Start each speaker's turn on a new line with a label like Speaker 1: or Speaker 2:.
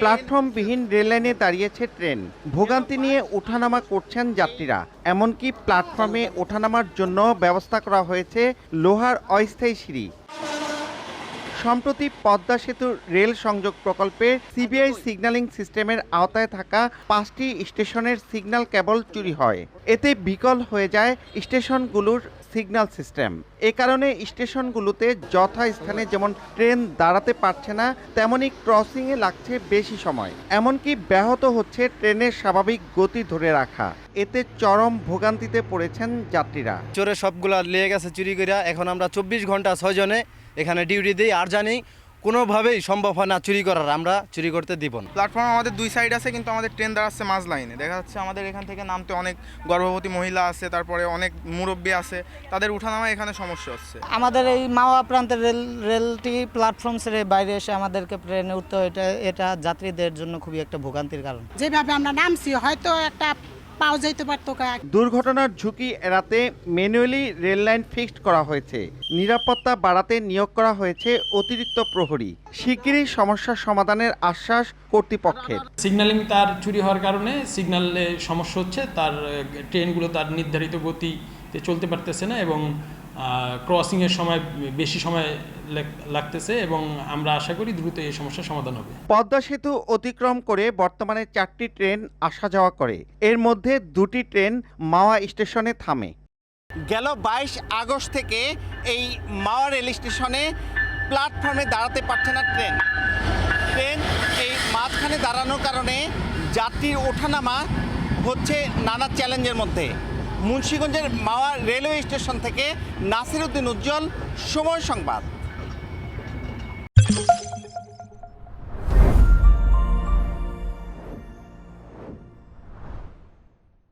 Speaker 1: প্ল্যাটফর্মবিহীন রেললাইনে দাঁড়িয়েছে ট্রেন। ভোগান্তি নিয়ে ওঠানামা করছেন যাত্রীরা। এমনকি প্ল্যাটফর্মে ওঠানামার জন্য ব্যবস্থা করা হয়েছে লোহার অস্থায়ী সিঁড়ি। সম্প্রতি পদ্মা সেতু রেল সংযোগ প্রকল্পে সিবিআই সিগন্যালিং সিস্টেমের আওতায় থাকা পাঁচটি স্টেশনের সিগন্যাল কেবল চুরি হয়। এতে বিকল হয়ে যায় স্টেশনগুলোর সিগন্যাল সিস্টেম। এ কারণে স্টেশনগুলোতে যথাস্থানে যেমন ট্রেন দাঁড়াতে পারছে না তেমনই ক্রসিংয়ে লাগছে বেশি সময়। এমনকি ব্যাহত হচ্ছে ট্রেনের স্বাভাবিক গতি ধরে রাখা। এতে চরম ভোগান্তিতে পড়েছেন যাত্রীরা।
Speaker 2: চোরে সবগুলা লিয়ে গেছে চুরি করিয়া এখন আমরা চব্বিশ ঘণ্টা ছয়জনে এখানে ডিউটি দিই। আর জানি কোনোভাবেই সম্ভব হয় না চুরি করার আমরা চুরি করতে দিব না।
Speaker 3: প্ল্যাটফর্ম আমাদের দুই সাইড আছে কিন্তু আমাদের ট্রেন দাঁড়াচ্ছে মাঝ লাইনে দেখা যাচ্ছে আমাদের এখান থেকে নামতে অনেক গর্ভবতী মহিলা আছে তারপরে অনেক মুরব্বী আছে তাদের উঠানামা এখানে সমস্যা হচ্ছে।
Speaker 4: আমাদের এই মাওয়া প্রান্তের রেল রেলটি প্ল্যাটফর্ম ছেড়ে বাইরে এসে আমাদেরকে ট্রেনে উঠতে হয় এটা এটা যাত্রীদের জন্য খুবই একটা ভোগান্তির কারণ।
Speaker 5: যেভাবে আমরা নামছি হয়তো একটা পাও যাইতে পারতো
Speaker 1: দুর্ঘটনার ঝুঁকি এড়াতে ম্যানুয়ালি রেল লাইন ফিক্সড করা হয়েছে। নিরাপত্তা বাড়াতে নিয়োগ করা হয়েছে অতিরিক্ত প্রহরী। শিগগিরই সমস্যার সমাধানের আশ্বাস কর্তৃপক্ষের।
Speaker 6: সিগন্যালিং তার চুরি হওয়ার কারণে সিগন্যালে সমস্যা হচ্ছে। তার ট্রেনগুলো তার নির্ধারিত গতিতে চলতে পারতেছে না এবং ক্রসিংয়ের সময় বেশি সময় লাগতেছে এবং আমরা আশা করি দ্রুত এই সমস্যার সমাধান হবে।
Speaker 1: পদ্মা সেতু অতিক্রম করে বর্তমানে চারটি ট্রেন আসা যাওয়া করে। এর মধ্যে দুটি ট্রেন মাওয়া স্টেশনে থামে। গেল বাইশ আগস্ট থেকে এই মাওয়া রেল স্টেশনে প্ল্যাটফর্মে দাঁড়াতে পারছে না ট্রেন। ট্রেন এই মাঝখানে দাঁড়ানোর কারণে যাত্রীর ওঠানামা হচ্ছে নানা চ্যালেঞ্জের মধ্যে। মুন্সিগঞ্জের মাওয়া রেলওয়ে স্টেশন থেকে নাসিরউদ্দিন উজ্জ্বল সময় সংবাদ।